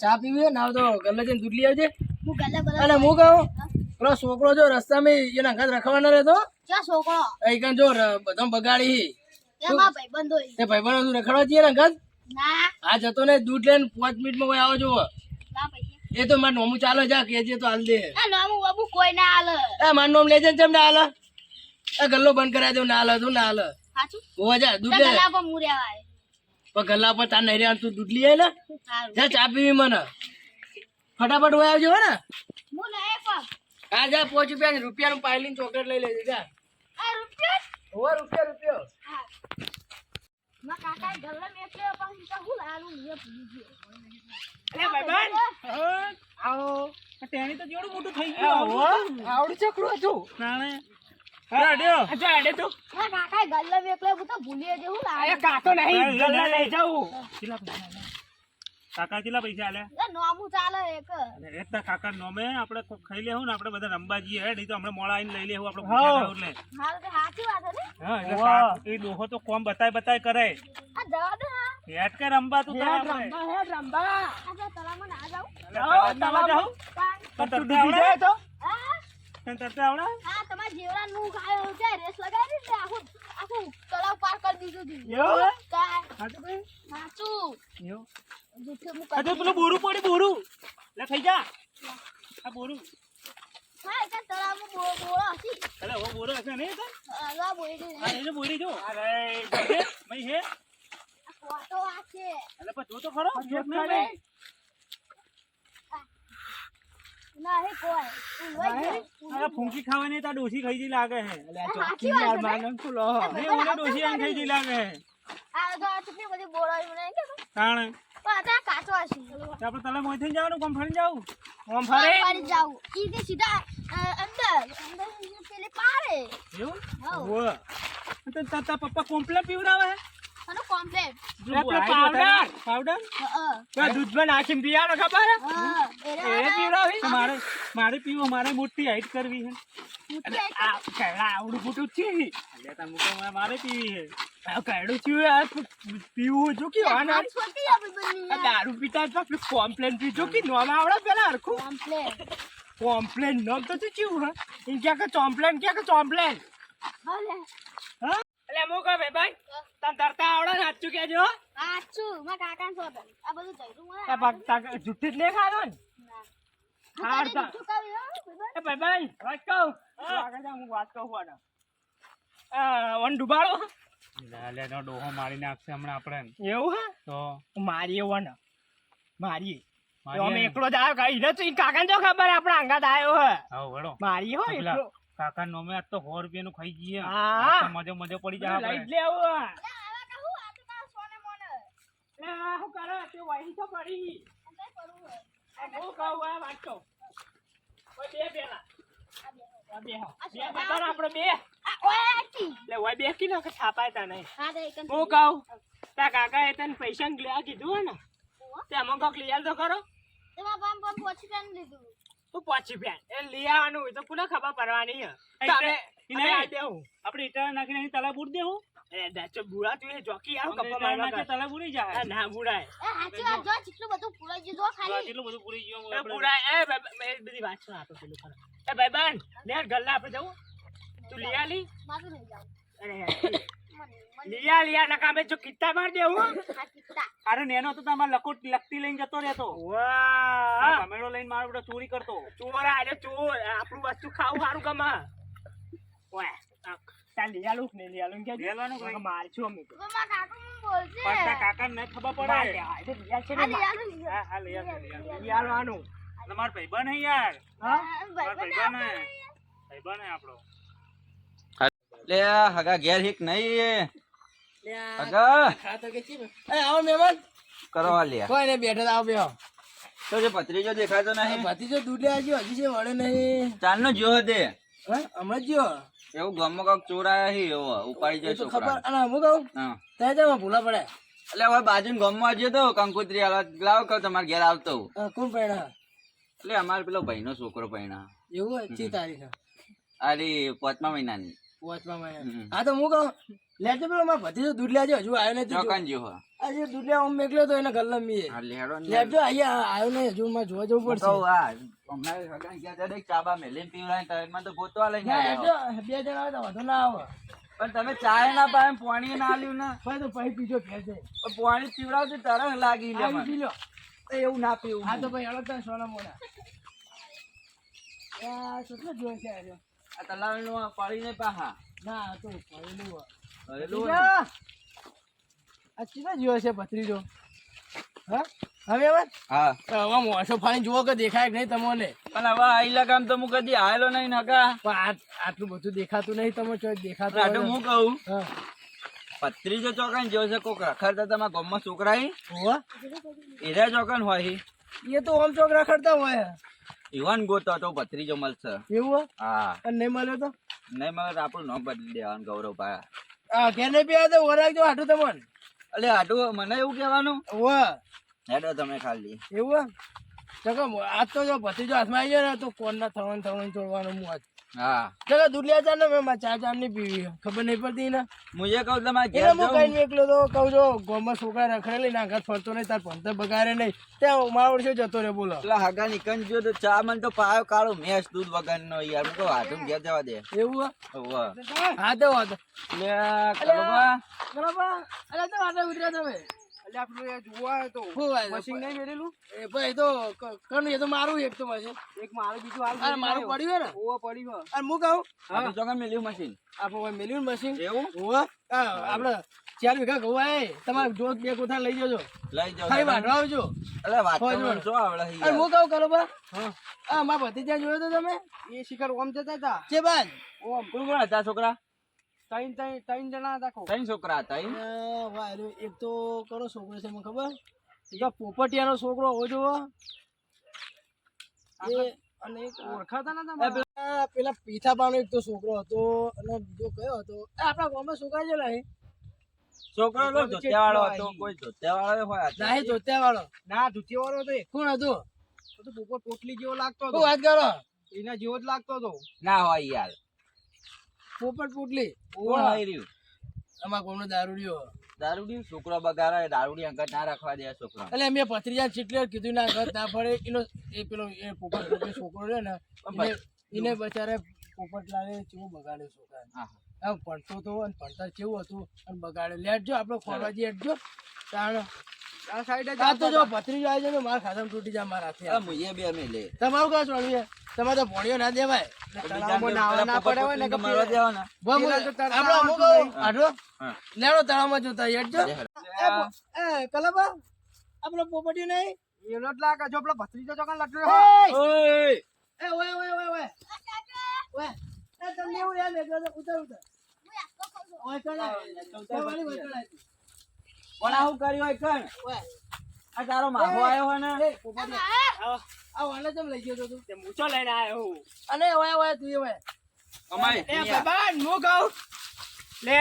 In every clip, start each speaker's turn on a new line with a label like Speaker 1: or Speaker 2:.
Speaker 1: ચા પીવી ના તો ગલ્લે જઈને દૂધ લઈ આવજે. અને હું કહું પેલો છોકરો જો રસ્તામાં એના ઘર રખવાનો રહેતો
Speaker 2: છોકરો?
Speaker 1: જો બધો બગાડી તે ભાઈબંધો તું રખડવા જઈએ ને ઘર? આ જતો ને દૂધ લઈને પાંચ મિનિટમાં કોઈ આવો જોવો એ તો મારે નોમું ચાલો જા કેજે તો હાલ દે.
Speaker 2: બાબુ કોઈ ના આલે
Speaker 1: એ મારું નોમ લેજે ને ચમ ના હાલ? એ ગલ્લો બંધ કરાવી દઉં ના હાલ તું ના હાલ.
Speaker 2: સાચું
Speaker 1: હોવા જા દૂધ લે
Speaker 2: ગલ્લા પર મુર્યા વાય
Speaker 1: પણ ગલ્લા પર તાર નહીં રહ્યા તું દૂધ લઈ ને જા ચા પીવી મને. ફટાફટ હોય આવજો ને.
Speaker 2: હું
Speaker 1: જા પાંચ રૂપિયા રૂપિયા નું પાયલી ચોકલેટ લઈ લેજો જા.
Speaker 2: આ રૂપિયા?
Speaker 1: હોવે રૂપિયા રૂપિયો.
Speaker 2: હા. માં કાકા ગલ્લે મેકલે પણ તો હું લાલું એ ભૂલી ગયો.
Speaker 3: અરે ભાઈબંધ. આવો. ટેણી તો જેવડું મોટું થઈ ગયું.
Speaker 1: આવડું ચકડું હતું
Speaker 2: કાકા ગલ્લે મેકલે હું તો ભૂલી ગયો હું લાલું.
Speaker 1: કાતો નહીં ગલ્લા લઈ જાઉં.
Speaker 3: કેટલા પૈસા આલ્યા? કાકા કેટલા પૈસા આલ્યા
Speaker 2: એ નામું ચાલે એક.
Speaker 3: અરે કાકા નોમે આપણે ખાઈ લેવું ને આપણે બધા રમવા જઈએ હે નહીં તો હમણાં મોડા આવીને લઈ લેવું આપણે
Speaker 1: હા.
Speaker 3: ભૂખ્યા થાવ એટલે.
Speaker 2: સાચી વાત છે
Speaker 3: હા એટલે એ ડોહો તો કોમ બતાય બતાય કરે.
Speaker 2: આ જવા દે
Speaker 3: કે તું તારે આપણે.
Speaker 1: હેડ રંબા.
Speaker 2: આ તલામાં ના જાઉં.
Speaker 3: અરે જાઉં?
Speaker 2: પણ
Speaker 3: તને તરતા આવડે?
Speaker 1: તો?
Speaker 3: તને તરતા આવડે?
Speaker 2: હા જેવડા નું ખાયો છે રેસ લગાડી ને આખું આખું તળાવ પાર કરી દીધું હતું
Speaker 1: એવું હે?
Speaker 3: સાચું ભાઈ?
Speaker 2: સાચું
Speaker 3: એવું?
Speaker 2: હું
Speaker 3: આ જો પેલું બોરું પડ્યું બોરું. લે થઈ જા. આ બોરું.
Speaker 2: હા એટલે તળાવમાં બો- બોળો હતી
Speaker 3: અરે હવે બોરો હશે નહીં તો?
Speaker 2: અલા બોયડી
Speaker 3: આ એને બોરી જો અરે મઈ હે
Speaker 2: આ ફોટો આ છે.
Speaker 3: અલે પણ જો તો ખરો જોત નહીં
Speaker 1: કરે.
Speaker 3: ભાઈ.
Speaker 2: ના હે કોઈ ઉલવાઈ ગયું.
Speaker 3: અરે ફૂંકી ખાવાની તાર ડોસી ખાઈ જી લાગે હે.
Speaker 2: આ સાચી વાત છે. ને?
Speaker 1: ખુલો
Speaker 3: અરે ઓલે ડોસી આમ ખાઈ જી લાગે હે.
Speaker 2: આ તો આ બધી બોળો મને કે
Speaker 3: તાણે?
Speaker 2: પણ કાચો હશે.
Speaker 3: આપણે તલે મોય થઈને જવાનું? કોમ ફરીને જાવું?
Speaker 1: ઓમ
Speaker 2: ફરે
Speaker 1: ફરી
Speaker 2: જાવું. ઈ તે સીધા અંદર અંદર પેલે પારે
Speaker 3: એવું?
Speaker 2: હઉ.
Speaker 3: તો તાર તાર પપ્પા કોમ્પ્લેટ પીવડાવે હે?
Speaker 2: કોમ્પ્લેટ?
Speaker 1: પાવડર.
Speaker 3: પાવડર
Speaker 2: હા
Speaker 1: દૂધમાં નાખીને પીવાનો ખબર હે? એ પીવડાવી
Speaker 3: મારે મારે પીવો મારે મોટી હાઈટ કરવી હે.
Speaker 1: આ કૈડા આવડું મોટું છે.
Speaker 3: મારે- મારે પીવી
Speaker 1: પ- પીવું જો કે દારૂ પીતા જ પેલું કોમ્પ્લેન પીજો કે નોમ આવડે પેલા હરખું. કોમ્પ્લેન નામ તો શું ચીવું હે? એમ ક્યાં કે ચોમ્પ્લેન ક્યાં કે ચોમ્પ્લેન હા? એટલે હું કહે ભાઈ. ભાઈ તને તરતા આવડે ને સાચું કહેજો
Speaker 2: આચું મારા આ બધું
Speaker 1: એ તાક- જુઠ્ઠી જ નહીં ખાધો ને?
Speaker 2: ના
Speaker 1: હાર
Speaker 2: હું
Speaker 1: તા.
Speaker 2: તને જુઠ્ઠું કહું હો, ભાઈ
Speaker 1: એ ભાઈ ભાઈ વાત કહું? આગળ હું વાત કહું વાળા. વન ડુબાડો.
Speaker 3: લે નો ડોહો મારી નાખશે હમણાં આપણે.
Speaker 1: એવું હે?
Speaker 3: તો?
Speaker 1: મારી વન. મારી
Speaker 3: મારીએ
Speaker 1: અમે. એકલો જ આવ્યો કાંઈ ને તો કાકાને જો ખબર આપણે અંગાત આવ્યો હે.
Speaker 3: હા વળો.
Speaker 1: મારી હો એકલો.
Speaker 3: કાકા નોમે આજ તો સો રૂપિયા નું ખાઈ જઈએ.
Speaker 1: હા.
Speaker 3: મજો મજો પડી જાય આપણે.
Speaker 1: લેવું હે.
Speaker 2: ના, આ તો સોને મોને.
Speaker 1: લે, આ શું કરે? તે વહી તો પડી.
Speaker 2: આ કઈ કરવું હે?
Speaker 1: આ હું કહું આ વાત કહું ઓય બે પેલા આ બે હો.
Speaker 2: આ
Speaker 1: બે
Speaker 2: સોના
Speaker 1: બતાવો આપણે બે.
Speaker 2: આ ઓય આટી.
Speaker 1: લે ઓય બે કિલો કે છાપાય તા નહીં.
Speaker 2: હા, તો એક જ
Speaker 1: હું કહું તા કાકા તને પૈસા ને લેવા કીધું હે ને. તે અમુક કોક લઈ તો ખરો.
Speaker 2: તેમાં પામ પામ પોછી પેન લીધું.
Speaker 1: તું પહોંચી બેન એ લઈ આવવાનું હોય તો કોને ખબર પડવાની હે?
Speaker 3: એટલે-
Speaker 1: તમે
Speaker 3: એટલે-
Speaker 1: અમે આ દેવું.
Speaker 3: આપણે ઈટા નાખીને તલા બુટ દેવું.
Speaker 1: દાચો તું એ જોકી આવ કપ્પા મારવા
Speaker 3: તલા જાય.
Speaker 1: ના
Speaker 2: એ સાચી વાત જો જેટલું બધું પુરાઈ ગયું જો ખાલી.
Speaker 3: કેટલું બધું પૂરી ગયું
Speaker 1: એ
Speaker 3: આપણે.
Speaker 1: એ ભાઈ- ભાઈ, એ બધી વાત શું આપો પેલું ખરો. એ ભાઈ બન લે ગલ્લા આપણે જવું? તું લિયા લી
Speaker 2: માથું જાવું.
Speaker 1: અરે લિયા લિયા નકામે જો કિત્તા માર દેવું
Speaker 2: આ
Speaker 3: અરે નેનો તો તમારે લકોટ લકતી લઈને જતો રહેતો.
Speaker 1: વાહ.
Speaker 3: કમેડો લઈને મારો બધો ચોરી કરતો.
Speaker 1: ચોર આલે ચોર આપણું વસ્તુ ખાવું સારું ગમે. ઓય તાર લિયા લુક ને લિયા લુક કે
Speaker 3: લેવાનું કઈ?
Speaker 1: માર અમે તો.
Speaker 2: મારા કાકુ મને બોલશે.
Speaker 3: પણ તારા કાકાને ખબર પડે.
Speaker 1: આ તો લિયા છે ને
Speaker 2: લઈ આલો, લઈ
Speaker 3: હા હા લઈ આવજો, લઈ આવજો.
Speaker 1: લિયા
Speaker 3: ભાઈબંધ હે યાર?
Speaker 1: હા?
Speaker 2: ભાઈબંધ
Speaker 3: ભાઈબંધ હે ભાઈબંધ હે આપણો.
Speaker 4: લે હગા ઘેર હિક નહીં હગા.
Speaker 1: તો કે છે. એ આવો મહેમાન
Speaker 4: કરવા લે
Speaker 1: કોઈ ને બેઠો આવો બેહો.
Speaker 4: તો જે ભત્રીજો દેખાતો નહીં.
Speaker 1: દૂધ લે ગયો હજી છે વળે નહીં.
Speaker 4: ચાલનો જો દે
Speaker 1: હમણાં જ ગયો
Speaker 4: એવું ગામમાં કાંક ચોર આયા હી એવો ઉપાડી જાય
Speaker 1: ખબર. અને હું કહું ત્યાં જવા ભૂલા પડે.
Speaker 4: એટલે હવે બાજુ ગામમાં આવ્યો તો કંકોત્રી આલવા લાવ કહું તમારે ઘેર આવતો હું.
Speaker 1: કોણ પૈણા
Speaker 4: એટલે અમારે પેલો ભાઈનો છોકરો પૈણા
Speaker 1: એવું ચી તારીખ?
Speaker 4: અરે પાંચમા મહિનાની.
Speaker 5: વાંચવામાં આવ્યા. હા તો હું કહું લેજો પેલો મારો ભત્રીજો દૂધ લેજો હજુ આવ્યો નથી
Speaker 4: ચોકન જેવો.
Speaker 5: આજે દૂધ લેવા હું મેકલ્યો તો એને ગલ્લા મીએ
Speaker 4: હા લેડો ને.
Speaker 5: લેજો અહીંયા આવ્યો નહીં હજુ મારે જોવા જવું પડશે.
Speaker 4: કહું આ હમણાં સગાઈ ગયા ત્યારે ચાબા મેલીને પીવડાવીને ટાઈમમાં તો ગોતવા લઈને
Speaker 5: ના, બે જણા આવે તો વાંધો ના આવે.
Speaker 4: પણ તમે ચાય ના પાય પાણી ના આલ્યું ને?
Speaker 5: ભાઈ તો પીજો કે
Speaker 4: પણ પીવડાવતી તરસ લાગી લે
Speaker 5: પી લો.
Speaker 4: એવું ના પીવું
Speaker 5: હા તો ભાઈ અડતા સોના મોડા. કેટલો જોર છે
Speaker 4: આ તલાવનું આ પાડીને પાહા.
Speaker 5: ના તો ચીના જેવો છે ભત્રીજો હા? હવે હવે?
Speaker 4: હા.
Speaker 5: હવે મોસો ફાડી જુઓ કે દેખાય કે નહીં તમને.
Speaker 4: પણ હવે આઈલા કામ તો હું કદી આવેલો નહીં નકા
Speaker 5: પણ આ આટલું બધું દેખાતું નહીં તમે છો દેખાતું
Speaker 4: આટલું હું કહું? પત્રીજો ચોકન જો છે કોક રખડતા તમારા ગામમાં છોકરા
Speaker 5: એ?
Speaker 4: એરા ચોકન હોય
Speaker 5: એ તો ઓમ ચોક રખડતા હોય.
Speaker 4: ઈવન ગોતો તો ભત્રીજો મળશે.
Speaker 5: એવું
Speaker 4: હા?
Speaker 5: અને નહીં મળ્યો તો?
Speaker 4: નહીં મળે તો આપણું નામ બદલી દેવાનું ગૌરવ ભાઈ.
Speaker 5: આ ઘેર નહીં પીવા તો વરાગજો હાટું તમને.
Speaker 4: એટલે આટલું મને એવું કહેવાનું?
Speaker 5: હોવા.
Speaker 4: હેડો તમે ખાલી.
Speaker 5: એવું? ચકો આજ તો જો ભત્રીજો હાથમાં આવી જાય ને તો કોણના થવાનું થવાનું છોડવાનું હું આજ
Speaker 4: હા.
Speaker 5: ચલો લેવા ને મેં મારા ચા ની પીવી ખબર નહીં પડતી ને
Speaker 4: મુજે કહું તમારે
Speaker 5: એટલે
Speaker 4: ઘેર
Speaker 5: હું કઈ
Speaker 4: નહીં
Speaker 5: એકલો તો કહું છો ગોમાં છોકરા રખડેલી ના ઘર ફરતો નહીં તાર ભણતર બગાડે નહીં. ત્યાં મારા વર્ષે જતો રે બોલો.
Speaker 4: પેલા હાગા નીકળ ગયો તો ચા મને તો પાયો કાળો મેસ દૂધ વગર નો યાર. હું તો હાથું ઘેર જવા દે.
Speaker 5: એવું? હા? તો
Speaker 4: એટલે આ કડવા
Speaker 5: બરાબર. અરે તો વાંધો ઉતર્યા તમે.
Speaker 1: એટલે આપણું જોવા તો
Speaker 5: શું વાત છે?
Speaker 1: મશીન નહીં મેળેલું
Speaker 5: એ ભાઈ તો ક- એ તો મારું એક તો મશીન
Speaker 1: એક મારું બીજું હાલ
Speaker 5: મારું પડ્યું ને?
Speaker 1: ઓવા પડી હોય
Speaker 5: હું કહું?
Speaker 4: હાથું ચોકન મેલ્યું મશીન
Speaker 5: આપણે મેલ્યું મશીન
Speaker 4: એવું?
Speaker 5: હા, આપણે ચાર વીઘા ઘઉં આય. તમારે જો બે કોઠા લઈ જજો.
Speaker 4: લઈ તમે.
Speaker 5: આવજો.
Speaker 4: એટલે વાત તો. આવડે છે
Speaker 5: હું કહું કરો બા હા મારા ભતીજા જોયો તો તમે?
Speaker 1: એ શિખર ઓમ જતા હતા
Speaker 5: છે બાદ
Speaker 1: ઓમ.
Speaker 4: કોણ કોણ હતા છોકરા?
Speaker 1: ત્રણ ત્રણ ત્રણ જણા હતા કો
Speaker 4: ત્રણ છોકરા હતા?
Speaker 5: વાયરો એક તો કરો છોકરો છે મને ખબર. એક પોપટિયાનો છોકરો હોવો જોવો એ અને એક
Speaker 1: ઓળખાતા નતા
Speaker 5: પેલા પેલા પીઠાપાનો એક તો છોકરો હતો અને બીજો કયો હતો? આપણા ગામમાં છોકરા છે ને
Speaker 4: છોકરો તો ધોતિયા હતો કોઈ હોય ના
Speaker 5: નાહી ધોત્યા વાળો
Speaker 1: ના ધૂતી તો એ.
Speaker 5: કોણ હતો.
Speaker 1: તો તો પોપટ પોટલી જેવો લાગતો હતો
Speaker 5: વાત કરો?
Speaker 1: એના જેવો જ લાગતો હતો.
Speaker 4: ના હોય યાર.
Speaker 5: પોપટ પુટલી.
Speaker 4: કોણ આવી રહ્યું?
Speaker 5: અમારા ગામનો દારૂડિયો
Speaker 4: દારૂડી? છોકરો બગાડે દારૂડી અંગત ના રાખવા દે છોકરા.
Speaker 5: એટલે મેં ભત્રીજા ચીટલે કીધું ના ઘર ના પડે. એનો એ પેલો એ પોપટ પુટલી છોકરો છે ને એને બચારે પોપટ લાવે કેવું બગાડે છોકરા
Speaker 4: હા.
Speaker 5: ભણતો તો અને ભણતર કેવું હતું અને બગાડે. લેટજો આપણે ખોરવાજી જો. તાણ.
Speaker 1: આ સાઈડ
Speaker 5: આ તો જો ભત્રીજો આવી જાય મારા ખાતામાં તૂટી જાય મારા હાથે.
Speaker 4: આ મુજે બે મેલે
Speaker 5: તમારું કાં ચોળવી તમારે તો ભોળિયો ના દેવાય.
Speaker 1: તળાવમાં નાવા ના પડે હોય ને કે
Speaker 4: મારવા દેવાના.
Speaker 5: આપણે અમુક
Speaker 1: આવડતું
Speaker 5: લેડો તળાવમાં જોતા હેઠજો એ કલાબા આપણો પોપટી નહીં?
Speaker 1: એનો લાગે જો પેલો ભત્રીજો ચોકન લટલો
Speaker 5: એ
Speaker 4: ઓય!
Speaker 5: એ ઓય ઓય ઓય ઓય. ઓય. એ તમને એવું યાદ ઉતર ઉતર. ઓય ચડાય. ચડાય.
Speaker 4: પણ આવું કર્યું હોય કણ? આ તારો માહો આવ્યો હોય ને
Speaker 5: આ વાલે ચમ લઈ ગયો તું? તે
Speaker 1: મૂછો લઈને આવ્યો હું.
Speaker 5: અને ઓય ઓય તું ઓય.
Speaker 4: અમાય
Speaker 1: એ બાબા હું કહું? લે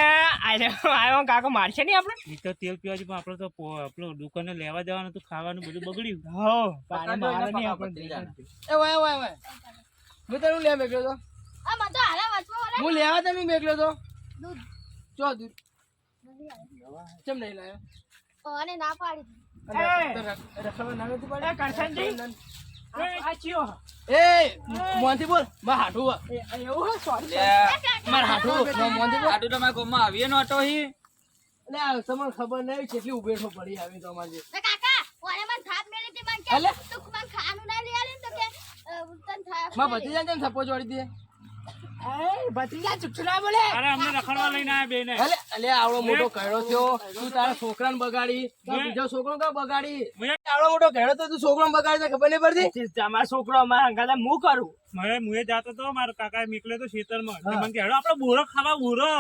Speaker 1: આયો આયો કાકો મારશે નહીં આપણે?
Speaker 3: એ તો તેલ પીવા પણ આપણે તો આપણો દુકાને લેવા જવાનું તો ખાવાનું બધું બગડ્યું.
Speaker 1: હો
Speaker 4: પાણી મારે નહીં આપણે.
Speaker 5: એ ઓય ઓય ઓય. હું તને લેવા મેક્યો તો
Speaker 2: આ મને તો હારા
Speaker 5: હું લેવા તમે મેકલ્યો તો
Speaker 2: દૂધ.
Speaker 5: ચો દૂધ. ચમ નહીં લાયો?
Speaker 2: અને ના પાડી
Speaker 5: તો ના મોંથી બોલ. માર હાઠું
Speaker 1: એવું હે સોરી
Speaker 5: માર મો- મોંથી બોલ.
Speaker 4: આટલું તમારા ગામમાં આવીએ નો હતો હી.
Speaker 5: એટલે તમને ખબર નહીં કેટલી ઉભેઠો પડી આવી તો અમારે.
Speaker 2: ને કાકા ઓને મને થાપ મેલી હતી મને કે તું મને ખાવાનું ના લઈ આલી ને તો કે અ, તને થાપ
Speaker 5: માર
Speaker 2: મેલી.
Speaker 5: ભત્રીજાને કેમ થપ્પો દે
Speaker 1: ભત્રીજા ચૂપચું બોલે.
Speaker 3: અરે અમને રખડવા લઈને આવ્યા બેને.
Speaker 5: અલે અલે આવડો મોટો કયડો થયો. તું તારા છોકરાને બગાડી. તારો બીજો છોકરો કા બગાડી?
Speaker 3: મેં-
Speaker 5: આવડો મોટો કયડો તો તું છોકરાને બગાડી ખબર નહીં પડતી?
Speaker 1: તમારો છોકરો અમારા અંગાતા હું કરું?
Speaker 3: મારે મુએ જાતો તો મારો કાકા મોકલ્યો તો ખેતરમાં માં મને કે હેડો બોરો ખાવા બોરો.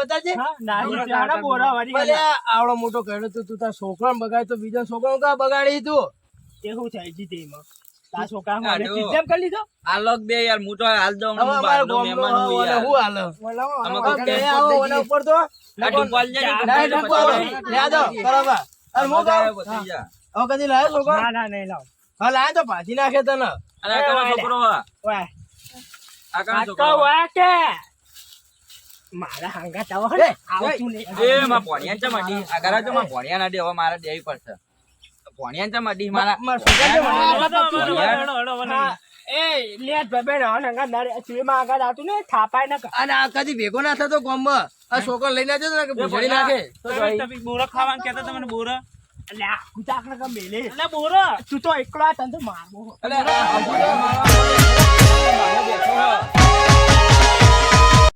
Speaker 5: બતાજે
Speaker 1: ના
Speaker 3: બોરા ખાતા
Speaker 1: બોરા વાળી
Speaker 5: આવડો મોટો કયડો તો તું તારા છોકરાને બગાડી તો બીજો છોકરાને કા બગાડી તું?
Speaker 1: થાય છોકરા
Speaker 4: તો હું
Speaker 5: તો
Speaker 4: પછી જા.
Speaker 5: કદી લાયો છોકરો?
Speaker 1: ના ના નહીં લાવ.
Speaker 5: હા લાયો તો ભાજી નાખે તને.
Speaker 4: અરે આ કનો છોકરો આ?
Speaker 1: વાહ
Speaker 4: આ કનો
Speaker 1: આ
Speaker 4: છોકરો
Speaker 1: તો
Speaker 4: આ?
Speaker 1: વાહ કે? મારા
Speaker 5: એ,
Speaker 4: માં ભણ્યા આગળ તો માં ભણ્યા ના દે હવે દેવી પડશે. ભણ્યા ચમ અડી મારા?
Speaker 5: છોકરા
Speaker 1: એ ભાઈ ના હંગાત ના રે ચીમાં આગળ આવતું ને થાપાય ના
Speaker 5: અને આ કદી ભેગો ના થતો ગામમાં? આ છોકરો લઈને જતો ને કે ભૂસડી નાખે.
Speaker 3: તમે તમે બોરા ખાવાનું કહેતા તમને બોરા.
Speaker 1: અલ્યા, કૂતાક ના કર મેલે.
Speaker 3: એટલે બોરા.
Speaker 1: તું તો એકલો આ તને મારવો
Speaker 4: બેઠો.